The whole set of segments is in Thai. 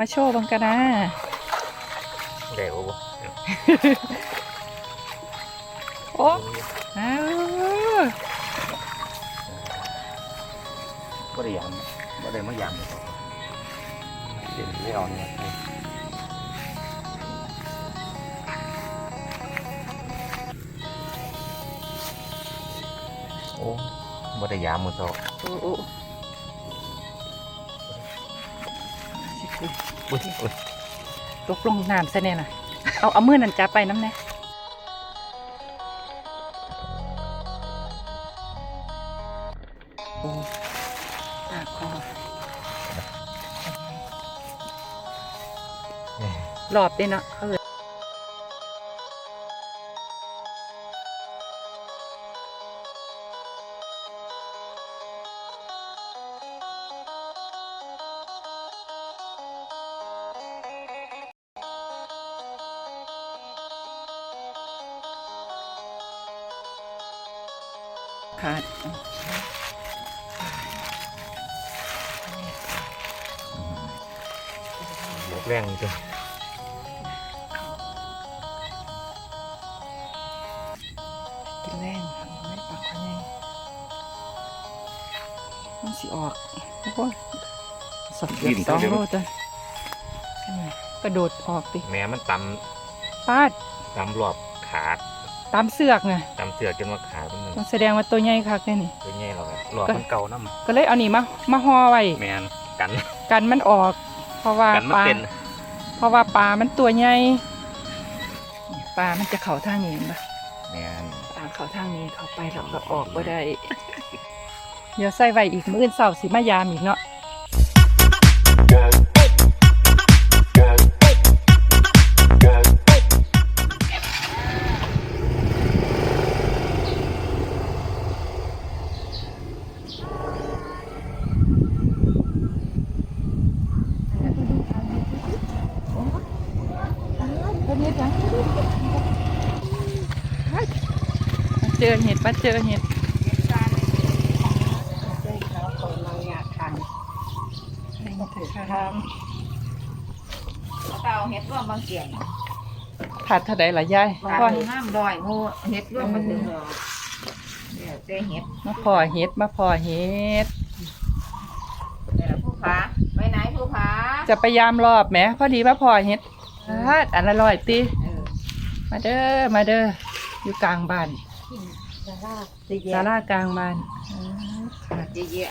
มาโชว์บังกันนะเดี๋ยวโอ้อ้าวก็ได้ยำก็ได้มายำเดี๋ยวไม่เออกเนี่ยโอ้บ่ได้ยำมือโตโอ้ อ้อุ้ยอุ้ยตกลงน้ำซะเนี่ยนะเอาเอามือนั่นจับไปน้ำแน่โอ้ตาคอรอบเด้เนาะเออ ขาดบวกแรงจังกินแรงไม่ปากเขาไงมันสิออกโอ้โหสองเดือนสองโลจ้ะขึ้นมากระโดดออกติแม่มันตปาดำตำรอบขาด ตามเสือกไงตำเสือกจนว่าขาดมันมันแสดงว่าตัวใหญ่คักแน่นี่ตัวใหญ่เราแบบรอบมันเก่าน้ก็เลยเอานี่มามาห่อไว้ำแมนกันกันมันออก เพราะว่ากันมันปลาเป็นเพราะว่าปลามันตัวใหญ่ปลามันจะเข่าทางนี้เห็นปะแมนปลาเข่าทางนี้เข้าไปเราก็ออกก็ได้ เดี๋ยวใส่ไว้อีกมื้ออื่นเสาร์สิมายามอีกเนาะ มาเจอเห็ดมาเจอเห็ดเตาเฮ็ดร่วมบางเกียงผัดเท่าใดล่ะยายปลาพ่อดูน้ำดอยงูเฮ็ดร่วมมาถึงดอกเดี๋ยวเจ๊เฮ็ดมาพอเห็ดมาพอเห็ดเดี๋ยวผู้ผาไปไหนผู้ผาจะไปยามรอบแหมพอดีมาพอเห็ด พาดอันละร้อยตีเออมาเด้อมาเด้ออยู่กลางบ้านจะลากจะศาแย่ลากลางบ้านจะแย่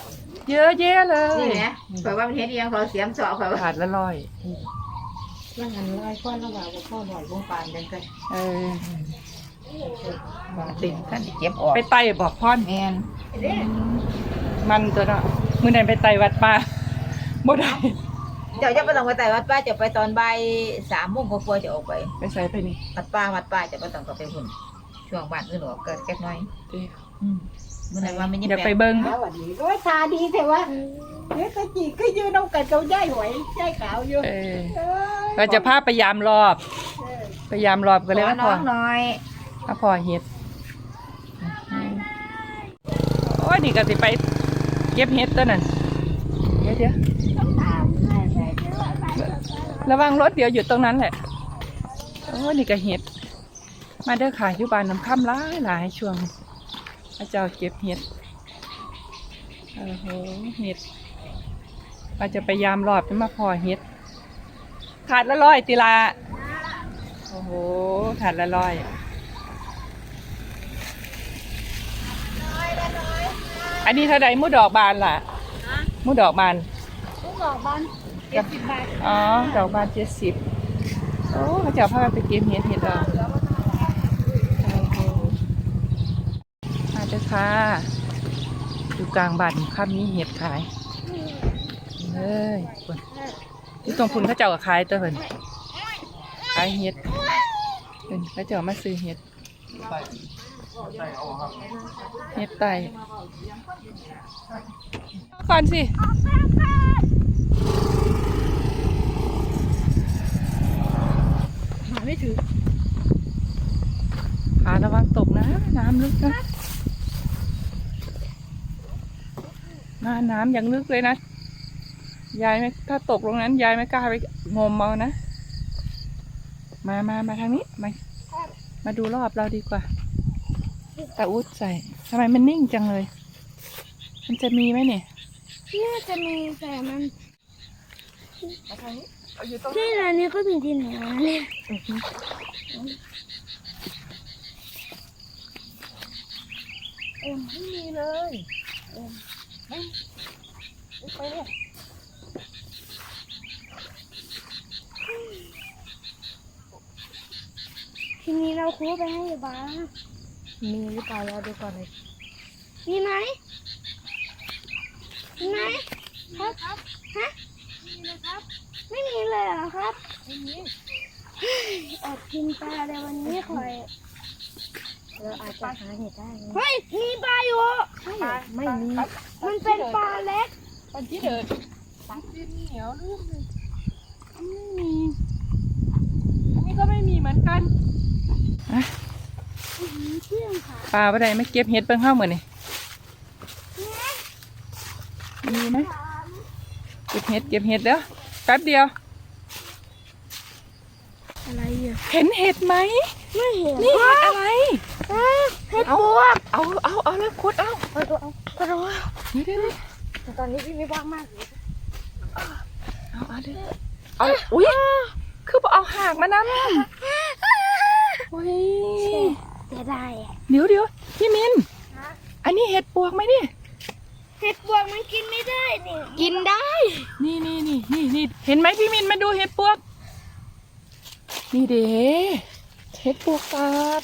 เยอะแยะเลยนี่นะเพราะว่ามันเฮ็ดเอียงเขาเสียมเสาะเขาขาดละร้อยว่างันร้อยก้อนระหว่างพ่อหน่อยวงปานกันกันเออติท่านเก็บออกไปไต่บอกพ่อนแม่นมันตัวเนาะมือนั้นไปไต่วัดป่าบ่ได้ เจ้าจะไปต้องไปแต่วัดป้าจะไปตอนบ่ายสามโมงกว่าๆจะออกไปไปใส่ไปนี่วัดป้าวัดป้าจะไปต้องก็ไปหุ่นช่วงบ้านอื่นออกเกิดแก๊กน้อยติอืมมื่อไหร่ว่ามันยังเดี๋ยวไปเบิ่งสวัสดีโอ้ยทาดีแต่ว่าเฮ้ยก็จีก็ยืนน้องกันกับย่ายหวยย่ายขาวอยู่เออเอ้ยเราจะพาไปยามรอบเออไปยามรอบก็เลยขอว่าน้พอองหน่อยมาพอเห็ดโอ้ยนี่ก็สิไป เก็บเห็ดตัวนั้นเดี๋ยวเดี๋ยว ต้องตามแม่แม่เดี๋ยวไปเถอะ ระวังรถเดี๋ยวอยู่ตรงนั้นแหละ โอ้นี่ก็เห็ด มาเด้อขายอยู่บ้านน้ำค่ำหลายหลายช่วงพระเจ้าเก็บเห็ดโอ้โหเห็ดเราจะไปยามรอบจะมาพอเห็ด ขาดละร้อยติลาโอ้โห ขาดละร้อยอันนี้เท่าใดมูดดอกบานล่ะมูดอกบานลูกดอกบาน เจ็ดสิบบาทอ๋อดอกบานเจ็ดสิบโอ้เขาจะเอาพากันไปเก็บเห็ดเห็ดอกโอ้โหมาเด้อค่ะอยู่กลางบ้านข้ามนี้เห็ดขายเฮ้ยคนที่ตรงคุณเขาเจ้าก็ขายตัวเพิ่นขายเห็ดเพิ่นเขาเจ้ามาซื้อเห็ดเห็ดไตก่อนสิ หาไม่ถึงขาระวังตกนะ น้ำลึกนะมาน้ำยังลึกเลยนะ ยายไม่ถ้าตกลงนั้น ยายไม่กล้าไปงมเอานะ มามามาทางนี้ มา มาดูรอบเราดีกว่าตาอุดใส่ทำไมมันนิ่งจังเลย มันจะมีไหมเนี่ย น่าจะมีแต่มัน มาทางนี้เอาอยู่ตรงที่ร้านนี้ก็มีที่ไหนวะเนี่ยเอ็มไม่มีเลยเอ็มไม่ไปเนี่ยทีนี้เราคูไปให้บ้างมีหรือเปล่าเราดูก่อนเลยมีไหมมีไหมครับ ครับฮะไม่มีเลยเหรอครับไม่มีอดกินปลาแต่วันนี้คอยเราอาจจะหาเห็ดได้นะเฮ้ยมีปลาอยู่ ไม่มีมันเป็นปลาเล็กปันที่เดินปันที่เหนียวลูกหนึ่งไม่มีอันนี้ก็ไม่มีเหมือนกันเชื่องค่ะปลาอะไรไม่เก็บเห็ดเบิ่งเข้าเหมือนนี่มีไหม เก็บเห็ดเก็บเห็ดเด้อแป๊บเดียว อะไรอะเห็นเห็ดไหมไม่เห็นนี่เห็ดอะไรเอ้ยเห็ดเอาปวกเอาเอาเอาแล้วขุดเอาเอาตัวเอากระโดดเดี๋ยวเดี๋ยวเดี๋ยวแต่ตอนนี้พี่ไม่ว่างมากเลยเอาเอาเดี๋ยวเอาอุ้ยคือบ่เอาหากมานำโอ้ยเสียดายอะเดี๋ยวเดี๋ยวพี่มินอันนี้เห็ดปวกไหมเนี่ยเห็ดปวกมันกินไม่ได้นี่กินได้ นี่นี่นี่นี่นี่เห็นไหมพี่มินมาดูเห็ดปวก นี่เด้เห็ดปวกตาบ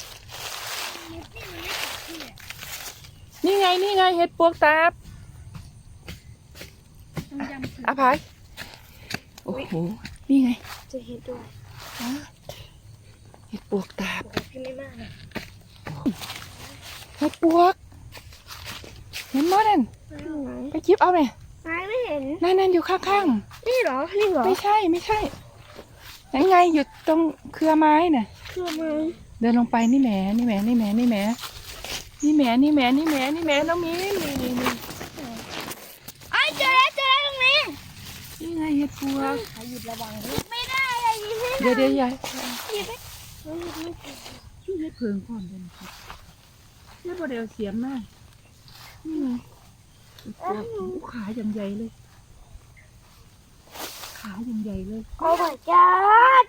นี่ไงนี่ไงเห็ดปวกตาบอาภัยโอ้โห นี่ไง จะเห็ดด้วยเห็ดปวกตาบกินไม่มากเลยเห็ดปวก เห็นมั้ยนั่นไหนไปจิบเอาไหมไหนไม่เห็นนั่นนั่นอยู่ข้างนี่เหรอนี่เหรอๆไม่ใช่ไม่ใช่นั่นไงอยู่ตรงเครือไม้น่ะคือมันเดินลงไปนี่แหมนี่แหมนี่แหมนี่แหมนี่แหมนี่แหมนี่แหมนี่แหมน้องมิ้นนี่นี่นี่ไอ้ยเจอแล้วเจอแล้วตรงนี้นี่ไงเห็ดปวกไม่ได้อะยิงให้เดี๋ยวเดี๋ยวยายยิงให้พี่เห็ดเพิงก่อนเลยครับเห็ดโมเดลเสียมมาก นี่ไงเห็ดปวขาอย่างใหญ่เลย ขาอย่างใหญ่เลย โอ้ my god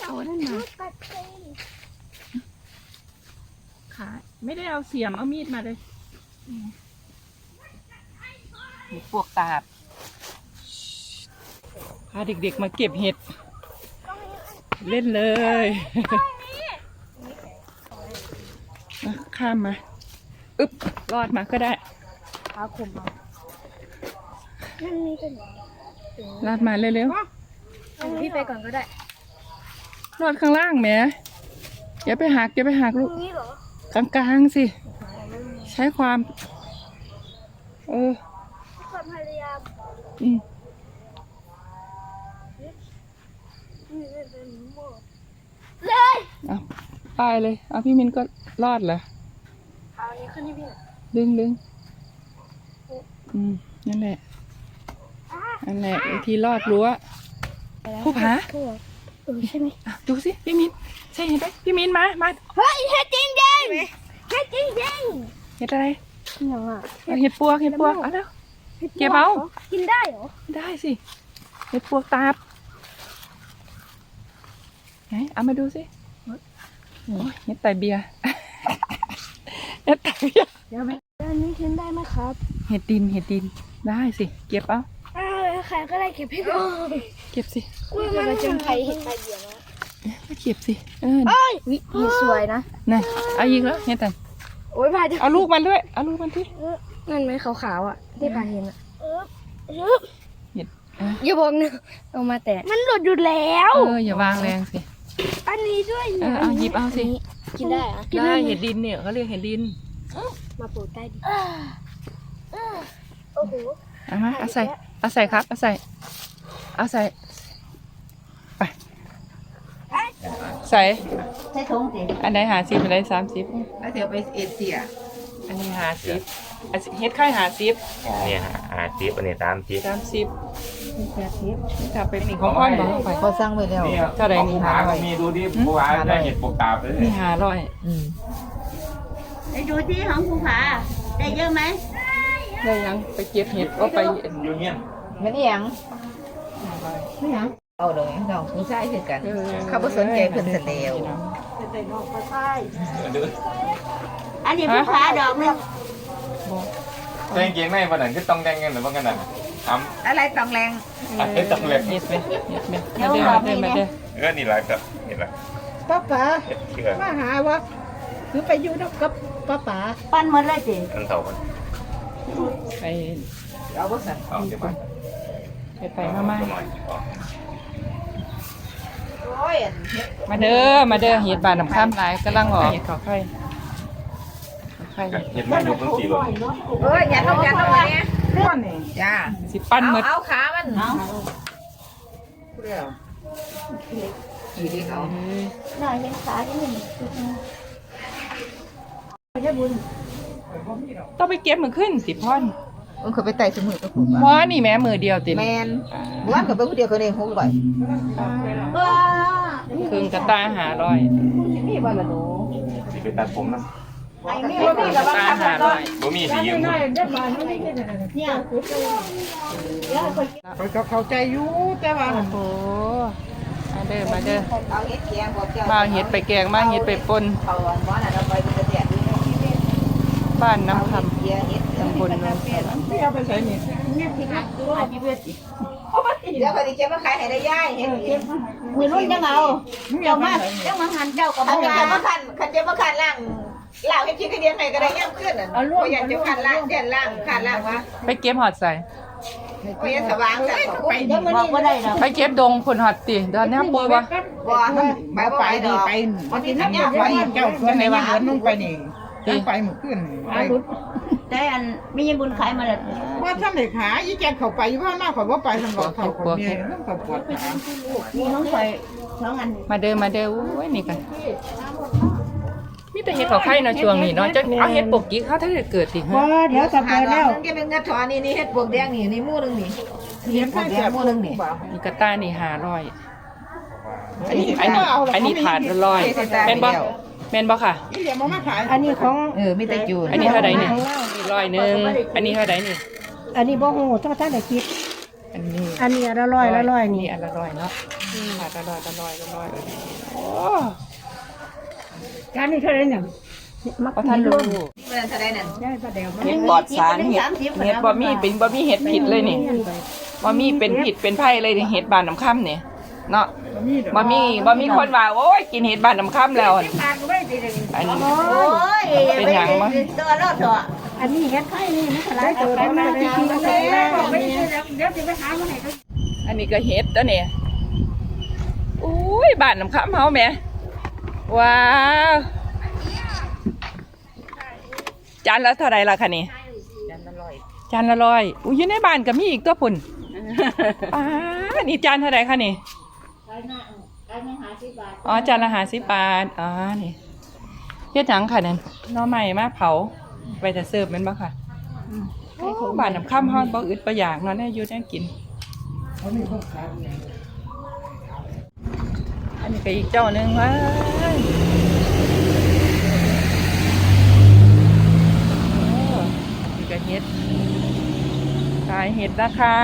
เอาอันนั่นมขาไม่ได้เอาเสียมเอามีดมาเลยเห็ดปวกตาบพาเด็กๆมาเก็บเห็ด เล่นเลย ข้ามมา อึ๊บ รอดมาก็ได้ขาคมเอานั่นนี่เป็นรอดมาเร็วพี่ไปก่อนก็ได้ๆรอดข้างล่างแหมอย่าไปหักอย่าไปหักตลูรกงนี้เหรอกลางๆสิ ใช้ความ เออความพยายามอืมนี่เป็นหมดเลยเอาไปเลย เอาพี่มินก็รอดเหรอเอาอันนี้ขึ้นให้พี่หน่อย ดึงดึงอืมนั่นแหละนั่นแหละวิธีรอดรั้วผู้ผาเออเออใช่ไหมอะดูสิพี่มินใช่เห็นไหมพี่มินมามาเฮ้ยเฮ็ดจริงจริงเฮ็ดจริงจริงเห็ดอะไรยังอะเอาเห็ดปวกเห็ดปวกเอาแล้วเก็บเอากินได้เหรอได้สิเห็ดปวกตาบไหนเอามาดูสิโอ้ยเห็ดไตเบียร์เห็ดไตเบียร์เดี๋ยวไหม อันนี้กินได้ไหมครับ เห็ดดินเห็ดดินได้สิ เก็บเอาอ้าวใครก็ได้เก็บให้ก่อนเก็บสิอุ้ยมันจนไทยเห็นไทยเดียวนะมาเก็บสิเออเอ้ยวิมีสวยนะน่ะเอายิงแล้วเห็ดตันโอ้ยพาจะเอาลูกมันด้วยเอาลูกมันที่นั่นไหมขาวๆอะที่พาเห็นอะเออเออเห็ดเอออย่าบอกนะเอามาแต่มันหลุดอยู่แล้วเอออย่าวางแรงสิอันนี้ด้วยเออเอาหยิบเอาสิกินได้อะได้เห็ดดินเนี่ยเขาเรียกเห็ดดิน มาปลูกใต้ดินเออเออโอ้โหเอามาเอาใส่เอาใส่ครับเอาใส่เอาใส่ไปใส่ใช้ทงสิอันไหนหาสิบอันไหนสามสิบแล้วเดี๋ยวไปเอเชียอันนี้หาสิบอันเฮ็ดไข่หาซิบเนี่ยฮะอ่าจิ๊บอันนี้ตามจิ๊บสามสิบถ้าเป็นนี่ของอ้อนบอกไปเขาสั่งไว้แล้วเท่าใดนี่หาก็มีดูดิผู้หาได้เห็ดปกตาไปเลยนี่หาร้อยอืม ไปดูที่ของภูผาได้เยอะไหมได้ยังไปเก็บเห็ดก็ไปอยู่เงี้ยมันอีหยังไม่หยังเอาเลยน้องผู้ชายคือกัน เขาบ่สนใจเพิ่นซะแล้วอันนี้ภูผาดอกหนึงแต่งเกงในวันนั้นก็ต้องแต่งกันหรือว่ากันน่ะทอะไรต้องแรงำอะไรต้องเล็กเห็ดไหมเห็ดไหมมาเด้อมาเด้อมาเด้อเออนี่แหละครับนี่แหละป้าป๋าเห็ดเชื่อมาหาวะ คือไปอยู่นกับป้าป๋าปั้นหมดเลยสิอันเท่ากันไปเอาบ่สั่นเอาเดี๋ยวมาไปไปมามาหน่อยโอ้ยอันเฮ็ดมาเด้อมาเด้อเห็ดบานน้ำข้ามหลายกำลังออกเห็ดขาวไข่ขาวไข่เห็ดไม่ยกทั้งสี่รถเอ้ยอย่าต้องอย่าต้องมาเนี่ยจ้าสิปั้นเอาหมดเอาขามันเอาเร็วอยู่ดีเขาเอ้ยหน่อยเห็นขาที่หนึ่ง ต้องไปเก็บมือขึ้นสิพ่อนมันเคยไปไต่สมุดกับผมเพราะนี่แม่มือเดียวติแมนบ้านกับไปผู้เดียวเขาเองหกร้อยว้าครึ่งกระตาหาร้อยนี่บ้านละหนูสิไปตัดผมนะไอ้นี่นี่กับบ้านตาทำหาก็ร้อยบ่มีสียืมเนี่ยเขาก็เข้าใจอยู่แต่ว่าโอ้โหมาเด้อมาเด้อเอาเฮ็ดแกงบอกเจ้ามาเห็ดไปแกงมาเห็ดไปปน บ้านน้ำคเกียเฮ็ดำตำบลโนนสวรรค์ไม่เอาไปใส่นี่เดี๋ยวเขาจะเก็บมาขายให้ได้ย่ายเฮ็ดเองมือรุ่นจังเอาเจ้ามาเจ้ามาหันเจ้ากับอันมานี้จะมาคันคันจะมาคันล่างล่างให้คิดกันเดียนให้ก็ได้ย่ำขึ้นน่ะเพราะอยากจะคันล่างเดียนล่างคันล่างวะไปเก็บหอดใส่เพราะอยากสว่างสั่นไปเดี๋ยวมันบอกว่าได้ดอกไปเก็บดงผลหอดติเดินหน้าปูวะบ่ไปบ่ไปดอกไปมันสินั่น้ำงยาไปไปเจ้าส่วนในวันเดินลงไปนี่ ตั้งไปหมู่ขึ้นไปได้อันไม่ยังบุญขายมาแล้วว่าท่านไหนขาอีแกเขาไปว่าหน้าเขาว่าไปทำรอเขาเขาเนี่ยต้องเขาปวดขามีน้องคอยสองอันมาเด้อมาเด้อโอ้ยนี่กันมีแต่เห็ดขาวไข่เนาะช่วงนี้เนาะจะเอาเห็ดปกกี้เขาถ้าเกิดเกิดติฮะเดี๋ยวจะไปแล้วนึงแกเป็นงัดถอนนี่นี่เฮ็ดบวกแดงนี่นี่มู่นึงนี่เลี้ยงข้าวเสียบนึงนี่นี่กระต้านี่หาร้อยอันนี้อันนี้อันนี้ถาดละร้อยแม่นบ่ แม่นบ่ค่ะอีเหลี่ยมมาขายอันนี้ของเออมีแต่จูนอันนี้เท่าไหร่นี่นี่ร้อยหนึ่งอันนี้เท่าไหร่นี่ อันนี้บ่ฮู้ต้องท่านได้คิด อันนี้อันนี้อันละร้อยละร้อยนี่นี่อันละร้อยเนาะถาดละร้อยละร้อยละร้อยโอ้จานนี้เท่าไหร่เนี่ยมักเพราะท่านรู้มันเท่าใดนั่นได้ประเดี๋ยวเห็ดปลอดสารเห็ดเห็ดบ่มีเป็นบ่มีเห็ดผิดเลยนี่บ่มีเป็นผิดเป็นไผ่เลยนี่เห็ดบานน้ำค่ำเนี่ย เนาะบ่มีบ่มีคนว่าโอ้ยกินเห็ดบานน้ำค่ำแล้วอันอันนี้โอ้ยเป็นหยังมั้งตัวรอดเถอะอันนี้เฮ็ดไข่นี่มันหลายตัวแล้วมันได้กินกันแล้วอันนี้ก็เห็ดตัวเนี่ยอุ้ยบานน้ำค่ำเฮาแหม่ว้าวจานละเท่าไหร่ล่ะคะนี่จานละร้อยอุ้ยอยู่ในบ้านก็มีอีกตัวปุ่นป้านี่จานเท่าไหร่คะนี่ อ๋อจานละห้าสิบบาทอ๋อนี่เฮ็ดหยังค่ะนั่นหน้อใหม่มาเผาไปแต่เสิร์ฟแม่นบ่ค่ะโอ้บ้านน้ำข้ามฮอนบ่อึดบ่อยากเนาะเนี่ยอยู่ได้กินอันนี้ก็อีกเจ้าหนึ่งว้ายโอ้นี่ก็เฮ็ดขายเห็ดนะคะ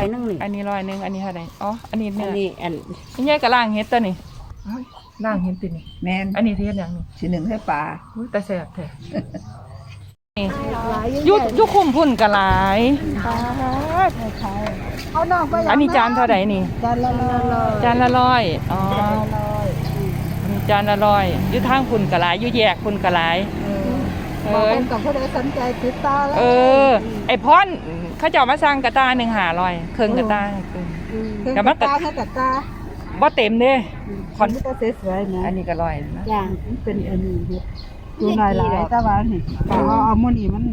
ไข่นึงนี่อันนี้ร้อยหนึ่งอันนี้เท่าไหร่อ๋ออันนี้อัเนื้นอนี้อันนี่ยายกับล่างเห็ดตัวนี่ล่างเห็ดตัวนี่แมนอันนี้ที่เห็ดอย่างนี้สิหนึ่งให้ปลาอุ้ยแต่แสบแท้นี่ยุดยุคุมพุ่นกะหลายป๊าดเอานอกไปอันนี้จานเท่าไหร่นี่ จานละร้อยจานละร้อยอ๋ออันนี้จานละร้อยอยุทางพุ่นกะหลายอยุแยกพุ่นกะหลาย เออกับผู้ใดสนใจติดต่อแล้วเออ ไอพอนเขาเจ้ามาสั่งกระตาหนึ่งหาร้อยเครื่องกระตาครึ่งแต่ว่าตาแค่ตาตาบ่เต็มเด้คอนมันก็สวยๆนะอันนี้ก็ร้อยนะอย่างเป็นอันนี้เฮ็ดตัวหลายๆแต่ว่านี่เอาเอามื้อนี้มัน